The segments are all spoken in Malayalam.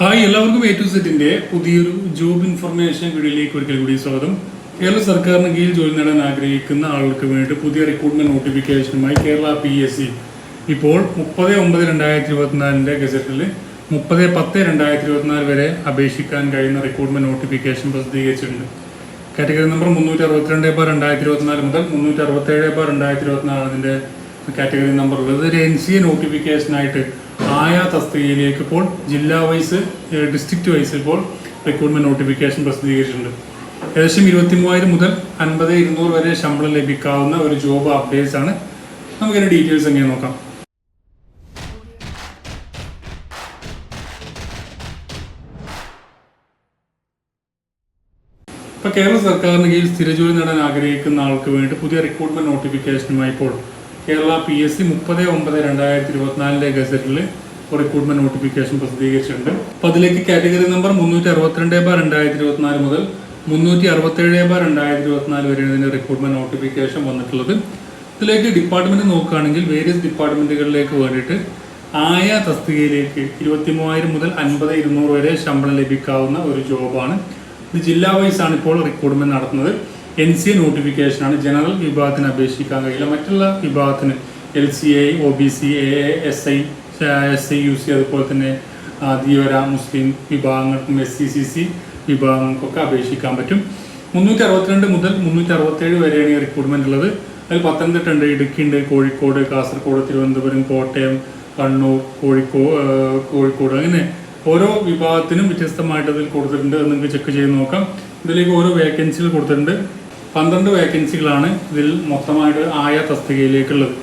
ഹായ് എല്ലാവർക്കും എ ടു സെറ്റിന്റെ പുതിയൊരു ജോബ് ഇൻഫർമേഷൻ വീഡിയോയിലേക്ക് ഒരിക്കൽ കൂടി സ്വാഗതം. കേരള സർക്കാരിന് കീഴിൽ ജോലി നേടാൻ ആഗ്രഹിക്കുന്ന ആളുകൾക്ക് വേണ്ടി പുതിയ റിക്രൂട്ട്മെന്റ് നോട്ടിഫിക്കേഷനുമായി കേരള പി എസ് സി ഇപ്പോൾ മുപ്പത് ഒമ്പത് രണ്ടായിരത്തി ഇരുപത്തിനാലിന്റെ ഗസറ്റിൽ മുപ്പത് പത്ത് രണ്ടായിരത്തി ഇരുപത്തിനാല് വരെ അപേക്ഷിക്കാൻ കഴിയുന്ന റിക്രൂട്ട്മെന്റ് നോട്ടിഫിക്കേഷൻ പ്രസിദ്ധീകരിച്ചിട്ടുണ്ട്. കാറ്റഗറി നമ്പർ മുന്നൂറ്റി അറുപത്തിരണ്ട് ബാർ രണ്ടായിരത്തി ഇരുപത്തിനാല് മുതൽ മുന്നൂറ്റി അറുപത്തേഴ് ബാർ രണ്ടായിരത്തി ഇരുപത്തിനാല് അതിന്റെ കാറ്റഗറി നമ്പർ ഉള്ളത് ഒരു എൻ സി എ നോട്ടിഫിക്കേഷനായിട്ട് ആയ തസ്തികയിലേക്ക് ഇപ്പോൾ ജില്ലാ വൈസ് ഡിസ്ട്രിക്ട് വൈസ് ഇപ്പോൾ റിക്രൂട്ട്മെന്റ് നോട്ടിഫിക്കേഷൻ പ്രസിദ്ധീകരിച്ചിട്ടുണ്ട്. ഏകദേശം ഇരുപത്തി മൂവായിരം മുതൽ അൻപത് ഇരുന്നൂറ് വരെ ശമ്പളം ലഭിക്കാവുന്ന ഒരു ജോബ് അപ്ഡേറ്റ്സ് ആണ്. നമുക്കതിന്റെ ഡീറ്റെയിൽസ് എങ്ങനെ നോക്കാം. ഇപ്പൊ കേരള സർക്കാരിന് കീഴിൽ സ്ഥിരജോലി നേടാൻ ആഗ്രഹിക്കുന്ന ആൾക്ക് വേണ്ടി പുതിയ റിക്രൂട്ട്മെന്റ് നോട്ടിഫിക്കേഷനുമായി ഇപ്പോൾ കേരള പി എസ് സി മുപ്പത് ഒമ്പത് രണ്ടായിരത്തി ഇരുപത്തിനാലിലെ ഗസറ്റിൽ റിക്രൂട്ട്മെന്റ് നോട്ടിഫിക്കേഷൻ പ്രസിദ്ധീകരിച്ചിട്ടുണ്ട്. അപ്പൊ അതിലേക്ക് കാറ്റഗറി നമ്പർ മുന്നൂറ്റി അറുപത്തിരണ്ട് ബാർ രണ്ടായിരത്തി ഇരുപത്തിനാല് മുതൽ മുന്നൂറ്റി അറുപത്തേഴ് ബാർ രണ്ടായിരത്തി ഇരുപത്തിനാല് വരെയാണ് ഇതിന്റെ റിക്രൂട്ട്മെന്റ് നോട്ടിഫിക്കേഷൻ വന്നിട്ടുള്ളത്. ഇതിലേക്ക് ഡിപ്പാർട്ട്മെന്റ് നോക്കുകയാണെങ്കിൽ വേരിയസ് ഡിപ്പാർട്ട്മെന്റുകളിലേക്ക് വേണ്ടിയിട്ട് ആയ തസ്തികയിലേക്ക് ഇരുപത്തി മൂവായിരം മുതൽ അൻപത് ഇരുന്നൂറ് വരെ ശമ്പളം ലഭിക്കാവുന്ന ഒരു ജോബാണ് ഇത് ജില്ലാ വൈസ് ആണ് ഇപ്പോൾ റിക്രൂട്ട്മെന്റ് നടത്തുന്നത്. എൻ സി എ നോട്ടിഫിക്കേഷൻ ആണ്. ജനറൽ വിഭാഗത്തിന് അപേക്ഷിക്കാൻ കഴിയില്ല. മറ്റുള്ള വിഭാഗത്തിന് L C I O B C A S I S I U C അതുപോലെ തന്നെ ആദ്യവര മുസ്ലിം വിഭാഗങ്ങൾക്കും എസ് സി സി സി വിഭാഗങ്ങൾക്കൊക്കെ അപേക്ഷിക്കാൻ പറ്റും. മുന്നൂറ്റി അറുപത്തിരണ്ട് മുതൽ മുന്നൂറ്റി അറുപത്തേഴ് വരെയാണ് ഈ റിക്രൂട്ട്മെന്റ് ഉള്ളത്. അതിൽ പത്തനംതിട്ട ഉണ്ട് ഇടുക്കിയുണ്ട് കോഴിക്കോട് കാസർഗോഡ് തിരുവനന്തപുരം കോട്ടയം കണ്ണൂർ കോഴിക്കോ കോഴിക്കോട് അങ്ങനെ ഓരോ വിഭാഗത്തിനും വ്യത്യസ്തമായിട്ട് അതിൽ കൊടുത്തിട്ടുണ്ട് നിങ്ങൾക്ക് ചെക്ക് ചെയ്ത് നോക്കാം. ഇതിലേക്ക് ഓരോ വേക്കൻസികൾ കൊടുത്തിട്ടുണ്ട്. പന്ത്രണ്ട് വേക്കൻസികളാണ് ഇതിൽ മൊത്തമായിട്ട് ആയ തസ്തികയിലേക്കുള്ളത്.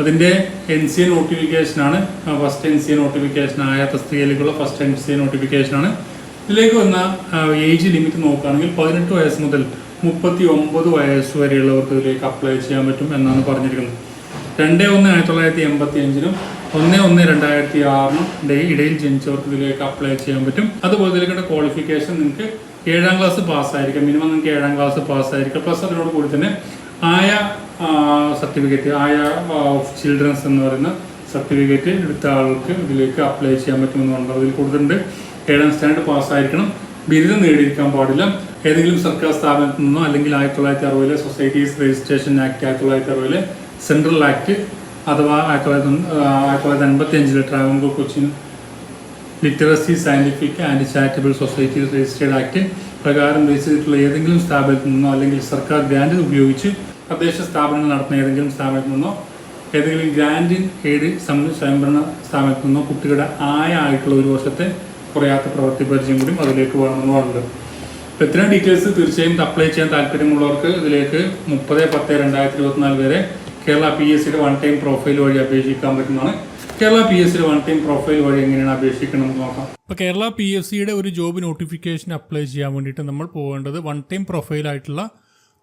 അതിന്റെ N C A നോട്ടിഫിക്കേഷനാണ് first N C A notification ആയ തസ്തികയിലേക്കുള്ള ഫസ്റ്റ് എൻ സി എ നോട്ടിഫിക്കേഷനാണ് ഇതിലേക്ക് വന്ന ഏജ് ലിമിറ്റ് നോക്കുകയാണെങ്കിൽ പതിനെട്ട് വയസ്സ് മുതൽ മുപ്പത്തി ഒമ്പത് വയസ്സ് വരെയുള്ളവർക്ക് ഇതിലേക്ക് അപ്ലൈ ചെയ്യാൻ പറ്റും എന്നാണ് പറഞ്ഞിരിക്കുന്നത്. രണ്ട് ഒന്ന് ആയിരത്തി തൊള്ളായിരത്തി എൺപത്തി അഞ്ചിനും ഒന്ന് ഒന്ന് രണ്ടായിരത്തി ആറിനും ഇടയിൽ ജനിച്ചവർക്ക് ഇതിലേക്ക് അപ്ലൈ ചെയ്യാൻ പറ്റും. അതുപോലെ ഇതിലേക്കുള്ള ക്വാളിഫിക്കേഷൻ നിങ്ങൾക്ക് ഏഴാം ക്ലാസ് പാസ്സായിരിക്കാം മിനിമം നിങ്ങൾക്ക് ഏഴാം ക്ലാസ് പാസ്സായിരിക്കാം പ്ലസ് അതിനോട് കൂടി തന്നെ ആയ സർട്ടിഫിക്കറ്റ് ആയ ഓഫ് ചിൽഡ്രൻസ് എന്ന് പറയുന്ന സർട്ടിഫിക്കറ്റ് എടുത്ത ആൾക്ക് ഇതിലേക്ക് അപ്ലൈ ചെയ്യാൻ പറ്റുമെന്നുണ്ട് അതിൽ കൊടുത്തിട്ടുണ്ട്. ഏഴാം സ്റ്റാൻഡേർഡ് പാസ്സായിരിക്കണം ബിരുദം നേടിയിരിക്കാൻ പാടില്ല. ഏതെങ്കിലും സർക്കാർ സ്ഥാപനത്തിൽ നിന്നോ അല്ലെങ്കിൽ ആയിരത്തി തൊള്ളായിരത്തി അറുപതിലെ സൊസൈറ്റീസ് രജിസ്ട്രേഷൻ ആക്ട് ആയിരത്തി തൊള്ളായിരത്തി അറുപതിലെ സെൻട്രൽ ആക്ട് അഥവാ ആയിരത്തി തൊള്ളായിരത്തി ആയിരത്തി തൊള്ളായിരത്തി അൻപത്തി അഞ്ചിലെ Travancore Cochin literacy scientific and charitable societies registered act പ്രകാരം രജിസ്റ്റർ ചെയ്തിട്ടുള്ള ഏതെങ്കിലും സ്ഥാപനത്തിൽ നിന്നോ അല്ലെങ്കിൽ സർക്കാർ ഗ്രാൻഡ് ഉപയോഗിച്ച് തദ്ദേശ സ്ഥാപനങ്ങൾ നടത്തുന്ന ഏതെങ്കിലും സ്ഥാപനത്തിൽ നിന്നോ ഏതെങ്കിലും ഗ്രാൻഡ് എയ്ഡ് സം- സ്വയംഭരണ സ്ഥാപനത്തിൽ നിന്നോ കുട്ടികളുടെ ആയ ആയിട്ടുള്ള ഒരു വർഷത്തെ കുറയാത്ത പ്രവൃത്തി പരിചയം കൂടി അതിലേക്ക് വേണമെന്നുണ്ട് അപ്പോൾ ഇത്രയും ഡീറ്റെയിൽസ് തീർച്ചയായും അപ്ലൈ ചെയ്യാൻ താല്പര്യമുള്ളവർക്ക് ഇതിലേക്ക് മുപ്പത് പത്ത് രണ്ടായിരത്തി ഇരുപത്തിനാല് വരെ കേരള പി എസ് സിയുടെ വൺ ടൈം പ്രൊഫൈൽ വഴി അപേക്ഷിക്കാൻ പറ്റുന്നതാണ്. കേരള പി എസ് സിയുടെ വൺ ടൈം പ്രൊഫൈൽ വഴി എങ്ങനെയാണ് അപേക്ഷിക്കണം എന്ന് നോക്കാം. ഇപ്പോൾ കേരള പി എസ് സിയുടെ ഒരു ജോബ് നോട്ടിഫിക്കേഷൻ അപ്ലൈ ചെയ്യാൻ വേണ്ടിയിട്ട് നമ്മൾ പോകേണ്ടത് വൺ ടൈം പ്രൊഫൈൽ ആയിട്ടുള്ള